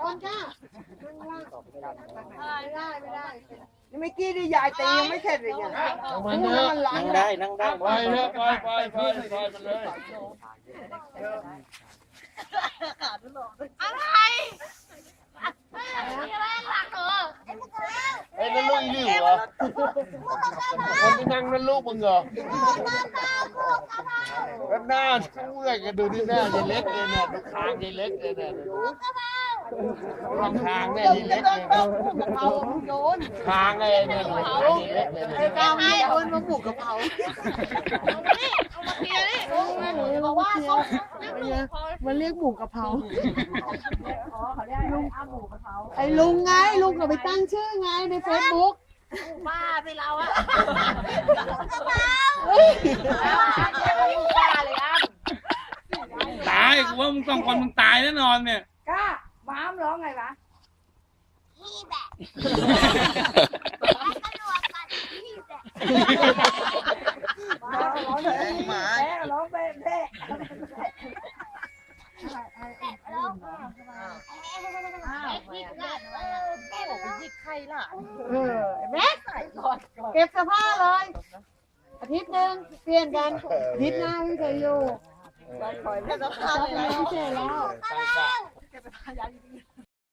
ต้นก้าไม่ได้ไม่ได้นี่ไม่กี้นี่ยายตียังไม่เสร็จเลยเนี่ยมันเนอะนั่งได้นั่งได้ไปเถอะไปไปไปไปมันเลยไอ้นั่นลูกอีหลิวเหรอคนที่นั่งนั่นลูกมึงเหรอ หน้าช่างเมื่อยกันดูที่หน้าใหญ่เล็กเลยเนี่ยดูคางใหญ่เล็กเลยเนี่ยลองคางเนี่ยใหญ่เล็กเลยเนี่ยเอาโยนคางไอ้เนี่ยดูคางใหญ่เล็กเลยไอ้เนี่ยกาวนี่โยนมาหมูกะเพราบอกว่าเขามันเรียกหมูกะเพราไอ้ลุงไงลุงก็ไปตั้งชื่อไงในเฟซบุ๊กบ้าไปเราอะป้าเลยอะ ตาย กูว่ามึงต้องคนมึงตายแน่นอนเนี่ยก้าม้ามร้องไงวะพี่แบะตำรวจกัดพี่แบะม้าร้องเลยแม่ร้องเป๊ะเป๊ะแล้วพี่กัดเออแม่บอกว่ายิกใครล่ะเออแม่เก็บเสื้อผ้าเลย อาทิตย์หนึ่งเปลี่ยนกันอาทิตย์หน้าพี่เคยอยู่ คอยจะทำอะไรพิเศษแล้วใช่ใช่